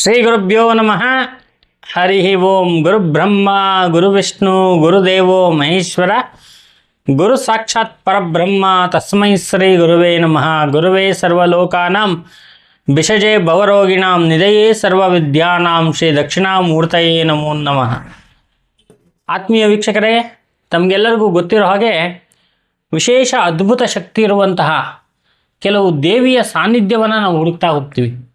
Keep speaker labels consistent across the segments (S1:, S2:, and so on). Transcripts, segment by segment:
S1: ಶ್ರೀ ಗುರುಭ್ಯೋ ನಮಃ. ಹರಿ ಓಂ ಗುರುಬ್ರಹ್ಮ ಗುರು ವಿಷ್ಣು ಗುರುದೇವೋ ಮಹೇಶ್ವರ. ಗುರು ಸಾಕ್ಷಾತ್ ಪರಬ್ರಹ್ಮ, ತಸ್ಮೈ ಶ್ರೀ ಗುರುವೇ ನಮಃ. ಗುರುವೇ ಸರ್ವಲೋಕಾನಾಂ ಬಿಷಜೆ ಭವರೋಗಿಣಾಂ, ನಿಧಯೇ ಸರ್ವವಿದ್ಯಾನಾಂ, ಶ್ರೀ ದಕ್ಷಿಣಾಮೂರ್ತಯೇ ನಮೋ ನಮಃ. ಆತ್ಮೀಯ ವೀಕ್ಷಕರೇ, ತಮಗೆಲ್ಲರಿಗೂ ಗೊತ್ತಿರೋ ಹಾಗೆ ವಿಶೇಷ ಅದ್ಭುತ ಶಕ್ತಿ ಇರುವಂತಹ ಕೆಲವು ದೇವಿಯ ಸಾನ್ನಿಧ್ಯವನ್ನು ನಾವು ಹುಡುಕ್ತಾ ಹೋಗ್ತೀವಿ.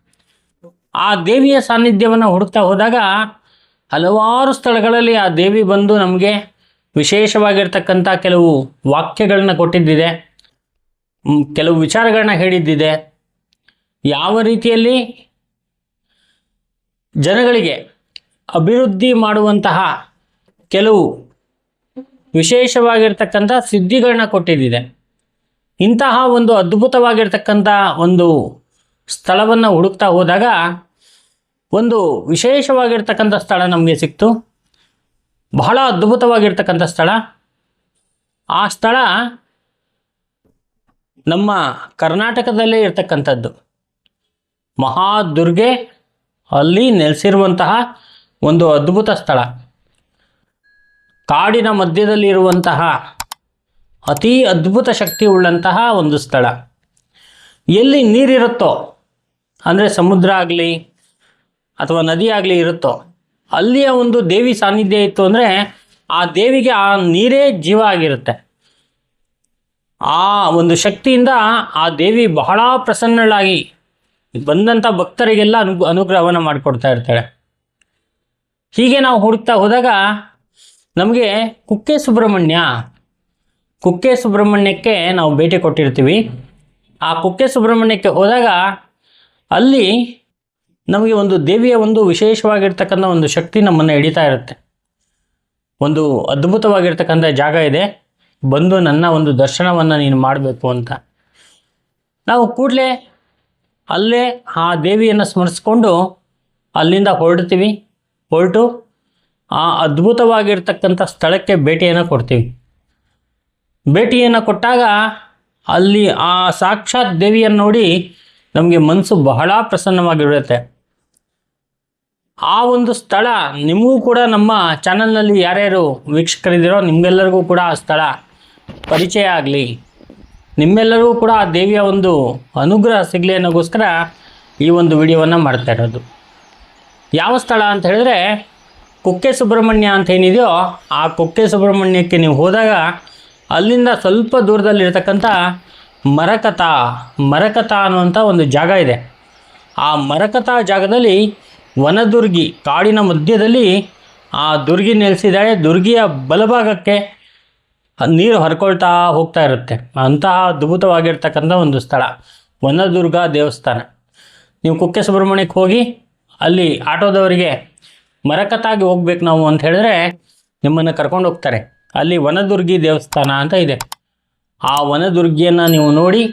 S1: ಆ ದೇವಿಯ ಸಾನ್ನಿಧ್ಯವನ್ನು ಹುಡುಕ್ತಾ ಹೋದಾಗ ಹಲವಾರು ಸ್ಥಳಗಳಲ್ಲಿ ಆ ದೇವಿ ಬಂದು ನಮಗೆ ವಿಶೇಷವಾಗಿರ್ತಕ್ಕಂಥ ಕೆಲವು ವಾಕ್ಯಗಳನ್ನ ಕೊಟ್ಟಿದ್ದಿದೆ. ಕೆಲವು ವಿಚಾರಗಳನ್ನ ಹೇಳಿದ್ದಿದೆ. ಯಾವ ರೀತಿಯಲ್ಲಿ ಜನಗಳಿಗೆ ಅಭಿವೃದ್ಧಿ ಮಾಡುವಂತಹ ಕೆಲವು ವಿಶೇಷವಾಗಿರ್ತಕ್ಕಂಥ ಸಿದ್ಧಿಗಳನ್ನ ಕೊಟ್ಟಿದ್ದಿದೆ. ಇಂತಹ ಒಂದು ಅದ್ಭುತವಾಗಿರ್ತಕ್ಕಂಥ ಒಂದು ಸ್ಥಳವನ್ನು ಹುಡುಕ್ತಾ ಹೋದಾಗ ಒಂದು ವಿಶೇಷವಾಗಿರ್ತಕ್ಕಂಥ ಸ್ಥಳ ನಮಗೆ ಸಿಕ್ತು. ಬಹಳ ಅದ್ಭುತವಾಗಿರ್ತಕ್ಕಂಥ ಸ್ಥಳ. ಆ ಸ್ಥಳ ನಮ್ಮ ಕರ್ನಾಟಕದಲ್ಲೇ ಇರ್ತಕ್ಕಂಥದ್ದು. ಮಹಾದುರ್ಗೆ ಅಲ್ಲಿ ನೆಲೆಸಿರುವಂತಹ ಒಂದು ಅದ್ಭುತ ಸ್ಥಳ. ಕಾಡಿನ ಮಧ್ಯದಲ್ಲಿ ಇರುವಂತಹ ಅತಿ ಅದ್ಭುತ ಶಕ್ತಿ ಉಳ್ಳಂತಹ ಒಂದು ಸ್ಥಳ. ಎಲ್ಲಿ ನೀರಿರುತ್ತೋ, ಅಂದರೆ ಸಮುದ್ರ ಆಗಲಿ ಅಥವಾ ನದಿಯಾಗಲಿ ಇರುತ್ತೋ, ಅಲ್ಲಿಯ ಒಂದು ದೇವಿ ಸಾನ್ನಿಧ್ಯ ಇತ್ತು ಅಂದರೆ ಆ ದೇವಿಗೆ ಆ ನೀರೇ ಜೀವ ಆಗಿರುತ್ತೆ. ಆ ಒಂದು ಶಕ್ತಿಯಿಂದ ಆ ದೇವಿ ಬಹಳ ಪ್ರಸನ್ನಳಾಗಿ ಬಂದಂಥ ಭಕ್ತರಿಗೆಲ್ಲ ಅನು ಅನುಗ್ರಹವನ್ನು ಮಾಡಿಕೊಡ್ತಾ ಇರ್ತಾಳೆ. ಹೀಗೆ ನಾವು ಹುಡುಕ್ತಾ ಹೋದಾಗ ನಮಗೆ ಕುಕ್ಕೆ ಸುಬ್ರಹ್ಮಣ್ಯ, ಕುಕ್ಕೆ ಸುಬ್ರಹ್ಮಣ್ಯಕ್ಕೆ ನಾವು ಭೇಟಿ ಕೊಟ್ಟಿರ್ತೀವಿ. ಆ ಕುಕ್ಕೆ ಸುಬ್ರಹ್ಮಣ್ಯಕ್ಕೆ ಹೋದಾಗ ಅಲ್ಲಿ ನಮಗೆ ಒಂದು ದೇವಿಯ ಒಂದು ವಿಶೇಷವಾಗಿರ್ತಕ್ಕಂಥ ಒಂದು ಶಕ್ತಿ ನಮ್ಮನ್ನು ಹಿಡಿತಾ ಇರುತ್ತೆ. ಒಂದು ಅದ್ಭುತವಾಗಿರ್ತಕ್ಕಂಥ ಜಾಗ ಇದೆ. ಬಂದು ನನ್ನ ಒಂದು ದರ್ಶನವನ್ನು ನೀನು ಮಾಡಬೇಕು ಅಂತ. ನಾವು ಕೂಡಲೇ ಅಲ್ಲೇ ಆ ದೇವಿಯನ್ನು ಸ್ಮರಿಸ್ಕೊಂಡು ಅಲ್ಲಿಂದ ಹೊರಡ್ತೀವಿ. ಹೊರಟು ಆ ಅದ್ಭುತವಾಗಿರ್ತಕ್ಕಂಥ ಸ್ಥಳಕ್ಕೆ ಭೇಟಿಯನ್ನು ಕೊಡ್ತೀವಿ. ಭೇಟಿಯನ್ನು ಕೊಟ್ಟಾಗ ಅಲ್ಲಿ ಆ ಸಾಕ್ಷಾತ್ ದೇವಿಯನ್ನು ನೋಡಿ ನಮಗೆ ಮನಸ್ಸು ಬಹಳ ಪ್ರಸನ್ನವಾಗಿರುತ್ತೆ. ಆ ಒಂದು ಸ್ಥಳ ನಿಮಗೂ ಕೂಡ ನಮ್ಮ ಚಾನಲ್ನಲ್ಲಿ ಯಾರ್ಯಾರು ವೀಕ್ಷಕರಿದ್ದೀರೋ ನಿಮಗೆಲ್ಲರಿಗೂ ಕೂಡ ಆ ಸ್ಥಳ ಪರಿಚಯ ಆಗಲಿ. ನಿಮ್ಮೆಲ್ಲರಿಗೂ ಕೂಡ ಆ ದೇವಿಯ ಒಂದು ಅನುಗ್ರಹ ಸಿಗಲಿ ಅನ್ನೋಗೋಸ್ಕರ ಈ ಒಂದು ವಿಡಿಯೋವನ್ನು ಮಾಡ್ತಾ ಇರೋದು. ಯಾವ ಸ್ಥಳ ಅಂತ ಹೇಳಿದ್ರೆ ಕುಕ್ಕೆ ಸುಬ್ರಹ್ಮಣ್ಯ ಅಂತ ಏನಿದೆಯೋ ಆ ಕುಕ್ಕೆ ಸುಬ್ರಹ್ಮಣ್ಯಕ್ಕೆ ನೀವು ಹೋದಾಗ ಅಲ್ಲಿಂದ ಸ್ವಲ್ಪ ದೂರದಲ್ಲಿರ್ತಕ್ಕಂಥ ಮರಕತ ಮರಕತ ಅನ್ನುವಂಥ ಒಂದು ಜಾಗ ಇದೆ. ಆ ಮರಕತ ಜಾಗದಲ್ಲಿ ವನದುರ್ಗಿ ಕಾಡಿನ ಮಧ್ಯದಲ್ಲಿ ಆ ದುರ್ಗಿ ನೆಲೆಸಿದ್ದಾಳೆ. ದುರ್ಗಿಯ ಬಲಭಾಗಕ್ಕೆ ನೀರು ಹರ್ಕೊಳ್ತಾ ಹೋಗ್ತಾ ಇರುತ್ತೆ. ಅಂತಹ ಅದ್ಭುತವಾಗಿರ್ತಕ್ಕಂಥ ಒಂದು ಸ್ಥಳ, ವನದುರ್ಗ ದೇವಸ್ಥಾನ. ನೀವು ಕುಕ್ಕೆ ಸುಬ್ರಹ್ಮಣ್ಯಕ್ಕೆ ಹೋಗಿ ಅಲ್ಲಿ ಆಟೋದವರಿಗೆ ಮರಕತಾಗಿ ಹೋಗ್ಬೇಕು ನಾವು ಅಂತ ಹೇಳಿದ್ರೆ ನಿಮ್ಮನ್ನು ಕರ್ಕೊಂಡು ಹೋಗ್ತಾರೆ. ಅಲ್ಲಿ ವನದುರ್ಗಿ ದೇವಸ್ಥಾನ ಅಂತ ಇದೆ. ಆ ವನದುರ್ಗಿಯನ್ನು ನೀವು ನೋಡಿ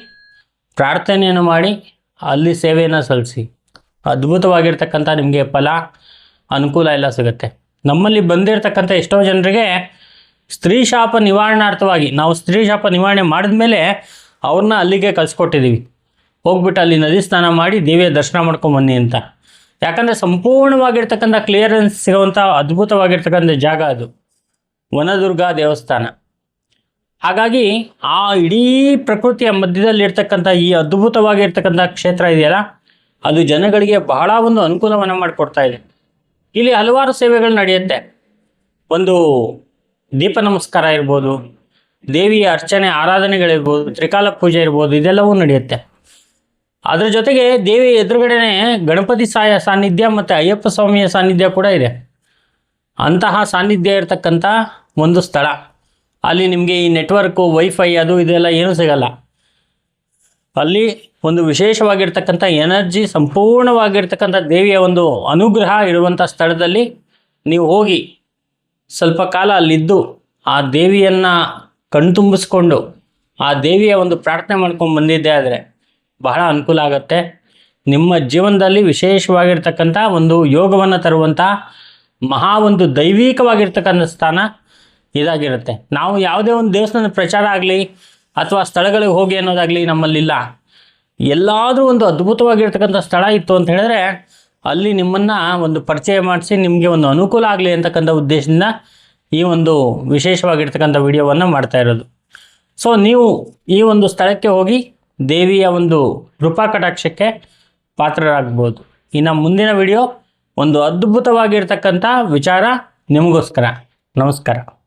S1: ಪ್ರಾರ್ಥನೆಯನ್ನು ಮಾಡಿ ಅಲ್ಲಿ ಸೇವೆಯನ್ನು ಸಲ್ಲಿಸಿ. ಅದ್ಭುತವಾಗಿರ್ತಕ್ಕಂಥ ನಿಮಗೆ ಫಲ, ಅನುಕೂಲ ಎಲ್ಲ ಸಿಗುತ್ತೆ. ನಮ್ಮಲ್ಲಿ ಬಂದಿರತಕ್ಕಂಥ ಎಷ್ಟೋ ಜನರಿಗೆ ಸ್ತ್ರೀ ಶಾಪ ನಿವಾರಣಾರ್ಥವಾಗಿ, ನಾವು ಸ್ತ್ರೀ ಶಾಪ ನಿವಾರಣೆ ಮಾಡಿದ ಮೇಲೆ ಅವ್ರನ್ನ ಅಲ್ಲಿಗೆ ಕಲಿಸ್ಕೊಟ್ಟಿದ್ದೀವಿ ಹೋಗ್ಬಿಟ್ಟು ಅಲ್ಲಿ ನದಿ ಸ್ನಾನ ಮಾಡಿ ದೇವಿಯ ದರ್ಶನ ಮಾಡ್ಕೊಂಬನ್ನಿ ಅಂತ. ಯಾಕಂದರೆ ಸಂಪೂರ್ಣವಾಗಿರ್ತಕ್ಕಂಥ ಕ್ಲಿಯರೆನ್ಸ್ ಸಿಗುವಂಥ ಅದ್ಭುತವಾಗಿರ್ತಕ್ಕಂಥ ಜಾಗ ಅದು. ವನದುರ್ಗ ದೇವಸ್ಥಾನ. ಹಾಗಾಗಿ ಆ ಇಡೀ ಪ್ರಕೃತಿಯ ಮಧ್ಯದಲ್ಲಿರ್ತಕ್ಕಂಥ ಈ ಅದ್ಭುತವಾಗಿರ್ತಕ್ಕಂಥ ಕ್ಷೇತ್ರ ಇದೆಯಲ್ಲ ಅದು ಜನಗಳಿಗೆ ಬಹಳ ಒಂದು ಅನುಕೂಲವನ್ನು ಮಾಡಿಕೊಡ್ತಾ ಇದೆ. ಇಲ್ಲಿ ಹಲವಾರು ಸೇವೆಗಳು ನಡೆಯುತ್ತೆ. ಒಂದು ದೀಪ ನಮಸ್ಕಾರ ಇರ್ಬೋದು, ದೇವಿಯ ಅರ್ಚನೆ, ಆರಾಧನೆಗಳಿರ್ಬೋದು, ತ್ರಿಕಾಲ ಪೂಜೆ ಇರ್ಬೋದು, ಇದೆಲ್ಲವೂ ನಡೆಯುತ್ತೆ. ಅದರ ಜೊತೆಗೆ ದೇವಿ ಎದುರುಗಡೆನೆ ಗಣಪತಿ ಸಾಯ ಸಾನ್ನಿಧ್ಯ ಮತ್ತು ಅಯ್ಯಪ್ಪ ಸ್ವಾಮಿಯ ಸಾನ್ನಿಧ್ಯ ಕೂಡ ಇದೆ. ಅಂತಹ ಸಾನ್ನಿಧ್ಯ ಇರತಕ್ಕಂಥ ಒಂದು ಸ್ಥಳ. ಅಲ್ಲಿ ನಿಮಗೆ ಈ ನೆಟ್ವರ್ಕು ವೈಫೈ ಅದು ಇದೆಲ್ಲ ಏನೂ ಸಿಗಲ್ಲ. ಅಲ್ಲಿ ಒಂದು ವಿಶೇಷವಾಗಿರ್ತಕ್ಕಂಥ ಎನರ್ಜಿ ಸಂಪೂರ್ಣವಾಗಿರ್ತಕ್ಕಂಥ ದೇವಿಯ ಒಂದು ಅನುಗ್ರಹ ಇರುವಂಥ ಸ್ಥಳದಲ್ಲಿ ನೀವು ಹೋಗಿ ಸ್ವಲ್ಪ ಕಾಲ ಅಲ್ಲಿದ್ದು ಆ ದೇವಿಯನ್ನು ಕಣ್ತುಂಬಿಸ್ಕೊಂಡು ಆ ದೇವಿಯ ಒಂದು ಪ್ರಾರ್ಥನೆ ಮಾಡ್ಕೊಂಡು ಬಂದಿದ್ದೆ ಆದರೆ ಬಹಳ ಅನುಕೂಲ ಆಗುತ್ತೆ. ನಿಮ್ಮ ಜೀವನದಲ್ಲಿ ವಿಶೇಷವಾಗಿರ್ತಕ್ಕಂಥ ಒಂದು ಯೋಗವನ್ನು ತರುವಂಥ ಮಹಾ ಒಂದು ದೈವಿಕವಾಗಿರ್ತಕ್ಕಂಥ ಸ್ಥಾನ ಇದಾಗಿರುತ್ತೆ. ನಾವು ಯಾವುದೇ ಒಂದು ದೇವಸ್ಥಾನದ ಪ್ರಚಾರ ಆಗಲಿ ಅಥವಾ ಸ್ಥಳಗಳಿಗೆ ಹೋಗಿ ಅನ್ನೋದಾಗಲಿ ನಮ್ಮಲ್ಲಿಲ್ಲ. ಎಲ್ಲಾದರೂ ಒಂದು ಅದ್ಭುತವಾಗಿರ್ತಕ್ಕಂಥ ಸ್ಥಳ ಇತ್ತು ಅಂತ ಹೇಳಿದ್ರೆ ಅಲ್ಲಿ ನಿಮ್ಮನ್ನು ಒಂದು ಪರಿಚಯ ಮಾಡಿಸಿ ನಿಮಗೆ ಒಂದು ಅನುಕೂಲ ಆಗಲಿ ಅಂತಕ್ಕಂಥ ಉದ್ದೇಶದಿಂದ ಈ ಒಂದು ವಿಶೇಷವಾಗಿರ್ತಕ್ಕಂಥ ವಿಡಿಯೋವನ್ನು ಮಾಡ್ತಾ ಇರೋದು. ಸೊ ನೀವು ಈ ಒಂದು ಸ್ಥಳಕ್ಕೆ ಹೋಗಿ ದೇವಿಯ ಒಂದು ಕೃಪಾ ಕಟಾಕ್ಷಕ್ಕೆ ಪಾತ್ರರಾಗ್ಬೋದು. ಇನ್ನು ಮುಂದಿನ ವಿಡಿಯೋ ಒಂದು ಅದ್ಭುತವಾಗಿರ್ತಕ್ಕಂಥ ವಿಚಾರ ನಿಮಗೋಸ್ಕರ. ನಮಸ್ಕಾರ.